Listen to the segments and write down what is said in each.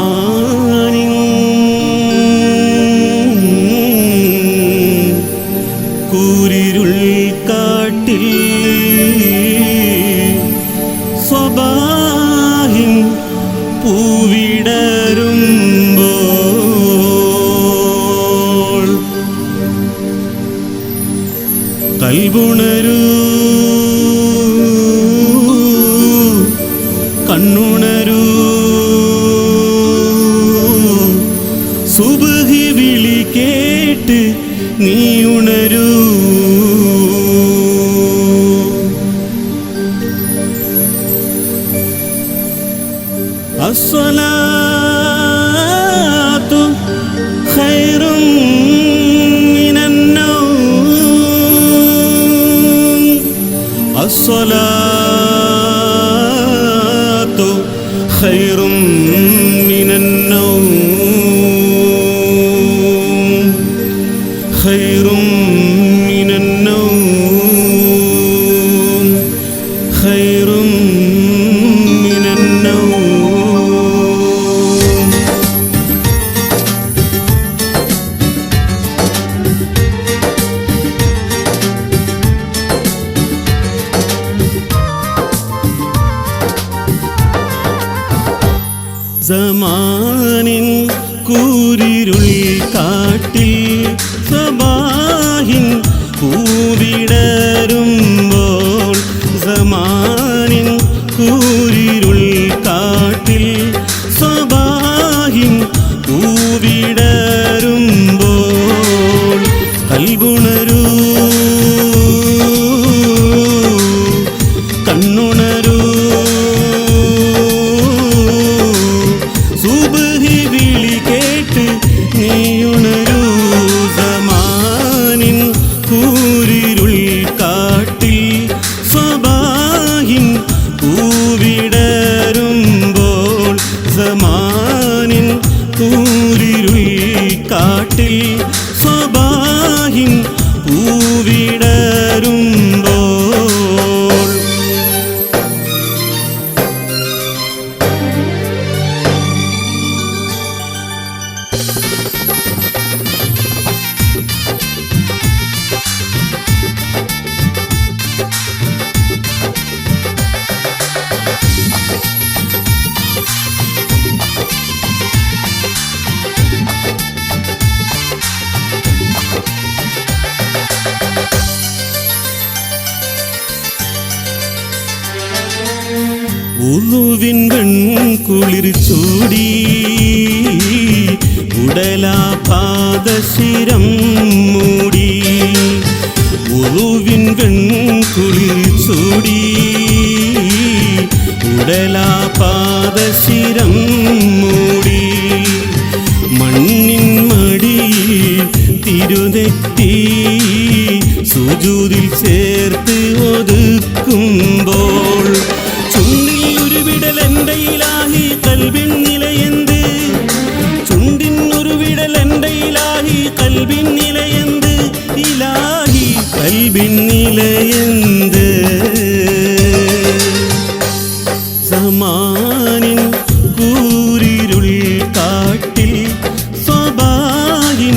സമാനിൻ കൂരിരുൾ കാട്ടിൽ സ്വബാഹിൻ പൂവിടരുമ്പോൾ കൽബുണരു കണ്ണുണരൂ സുബഹി വിളി കേട്ട് നീ ഉണരൂ الصلاة خير من النوم الصلاة خير من خير من النوم. خير من النوم. زمان كوري സബാഹിൻ പൂവിടരുമ്പോൾ ഉളുവിൻ കുളിർ ചൂടി ഉടലാപാദശിരം മൂടി. ഉളുവിൻ കുളിർ ചൂടി ഉടലാ പാദശിരം മൂടി. സമാനിൻ കൂരിരുൾ കാട്ടിൽ സ്വബാഹിൻ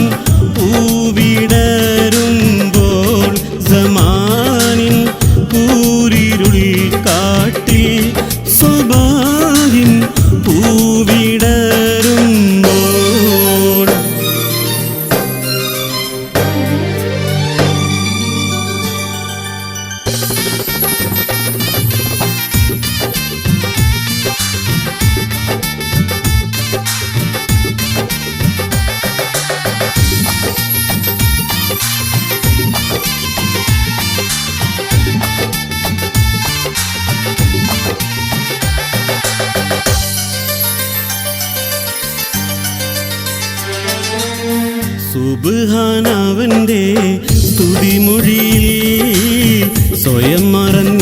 പൂവിടരുമ്പോൾ സമാനിൻ കൂരിരുൾ കാട്ടിൽ സ്വബാഹിൻ പൂവിടരുമ്പോൾ സുബാനവന്റെ സ്തുതിമൊഴിയിൽ സ്വയം മറന്നിന്ന്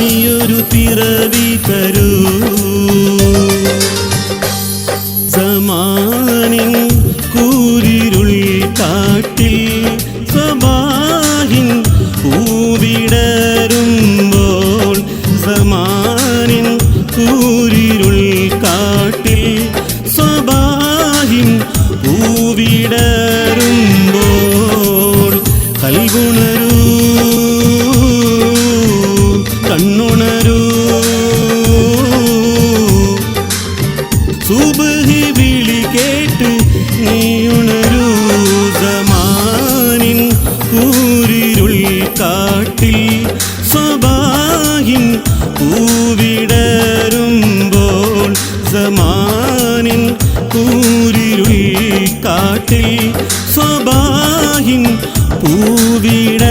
ഇനിയൊരു പിറവി തരൂ. സമാനിൻ കൂരിരുൾ കാട്ടിൽ സബാഹിൻ പൂവിടരുമ്പോൾ സമാനിൻ കൂരിരുൾ കാട്ടിൽ സബാഹിൻ പൂവിടരുമ്പോൾ കൽഗുണരൂ കൂരിരുൾ കാട്ടിൽ സ്വബാഹിൻ പൂവിട